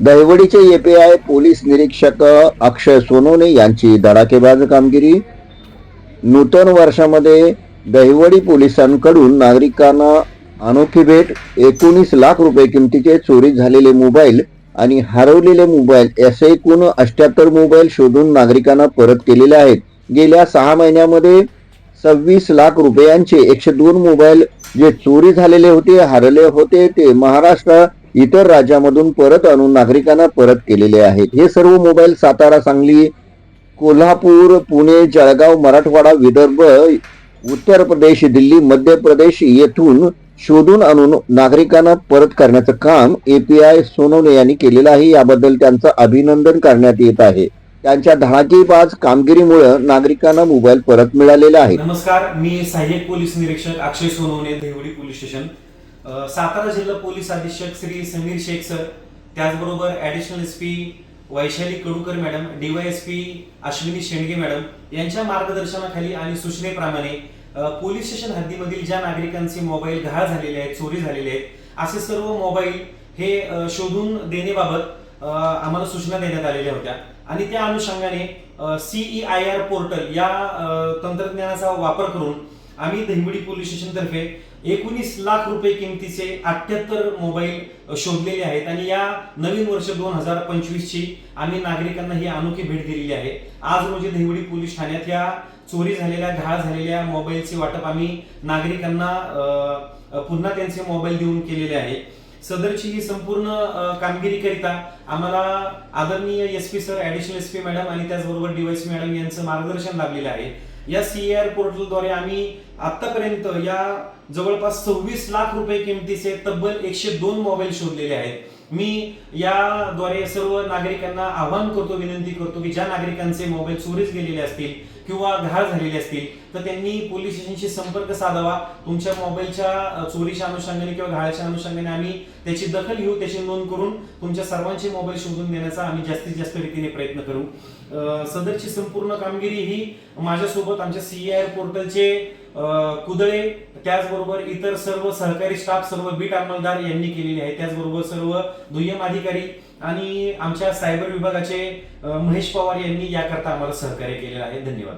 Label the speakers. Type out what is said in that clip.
Speaker 1: दहिवडीचे API police निरीक्षक अक्षय सोनोने यांची धडाकेबाज कामगिरी. नूतन वर्षामध्ये दहिवडी पोलिसांकडून नागरिकांना अनोखी भेट एकोणीस लाख रुपये किमतीचे चोरी झालेले मोबाईल आणि हरवलेले मोबाईल असे एकूण अष्ट्याहत्तर मोबाईल शोधून नागरिकांना परत केलेले आहेत. गेल्या सहा महिन्यामध्ये सव्वीस लाख रुपयांचे एकशे दोन मोबाईल जे चोरी झालेले होते हरले होते ते महाराष्ट्र इतर राज्यामधून परत आणून नागरिकांना परत केलेले आहेत. हे सर्व मोबाईल सातारा सांगली कोल्हापूर पुणे जळगाव मराठवाडा विदर्भ उत्तर प्रदेश दिल्ली मध्य प्रदेश येथून शोधून आणून नागरिकांना परत करण्याचं काम एपीआय सोनवणे यांनी केलेलं आहे. याबद्दल त्यांचं अभिनंदन करण्यात येत आहे. त्यांच्या धडाकेबाज कामगिरीमुळे नागरिकांना मोबाईल परत मिळालेला आहे.
Speaker 2: नमस्कार मी सहाय्यक पोलीस निरीक्षक अक्षय सोनवणे देवडी पोलीस स्टेशन. सातारा जिल्हा पोलीस अधीक्षक श्री समीर शेख सर त्याचबरोबर additional S P Vaishali Kadukar madam DYSP Ashwini Shendge madam यांच्या मार्गदर्शनाखाली आणि सूचनेप्रमाणे पोलीस स्टेशन हद्दीमधील ज्या नागरिकांचे मोबाईल गहाळ झालेले आहेत चोरी झालेले आहेत असे सर्व मोबाईल हे शोधून देण्याबाबत आम्हाला सूचना देण्यात आलेल्या होत्या. आणि त्या अनुषंगाने सीई आय आर पोर्टल या तंत्रज्ञानाचा वापर करून आम्ही दहिवडी पोलीस स्टेशनतर्फे एकोणीस लाख रुपये किमतीचे अठ्याहत्तर मोबाईल शोधलेले आहेत. आणि या नवीन वर्ष दोन हजार पंचवीसची आम्ही नागरिकांना ही अनोखी भेट दिलेली आहे. आज म्हणजे रोजी दहिवडी पोलीस ठाण्यात या चोरी झालेल्या घाळ झालेल्या मोबाईलचे वाटप आम्ही नागरिकांना पुन्हा त्यांचे मोबाईल देऊन केलेले आहे. सदरची ही संपूर्ण कामगिरी कामगिरीकरिता आम्हाला आदरणीय S P sir additional S P madam आणि त्याचबरोबर डीवायसी मॅडम यांचं मार्गदर्शन लाभलेलं आहे. या सीआर पोर्टलद्वारे आम्ही आतापर्यंत या जवळपास सव्वीस लाख रुपये किमतीचे तब्बल एकशे दोन मोबाईल शोधलेले आहेत. मी याद्वारे सर्व नागरिकांना आवाहन करतो विनंती करतो की ज्या नागरिकांचे मोबाईल चोरीस गेलेले असतील किंवा घाळ झालेले असतील तर त्यांनी पोलीस स्टेशनशी संपर्क साधावा. तुमच्या मोबाईलच्या चोरीच्या अनुषंगाने किंवा घाळच्या अनुषंगाने आम्ही त्याची दखल घेऊ त्याची नोंद करून तुमच्या सर्वांचे मोबाईल शोधून देण्याचा आम्ही जास्तीत जास्त रीतीने प्रयत्न करू. सदरची संपूर्ण कामगिरी ही माझ्यासोबत आमच्या सीआर पोर्टलचे कुदळे त्याचबरोबर इतर सर्व सहकारी स्टाफ सर्व बीट अंमलदार यांनी केलेली आहे त्याचबरोबर सर्व दुय्यम अधिकारी आणि आमच्या सायबर विभागाचे महेश पवार यांनी याकरता आम्हाला सहकार्य केलेलं आहे. धन्यवाद.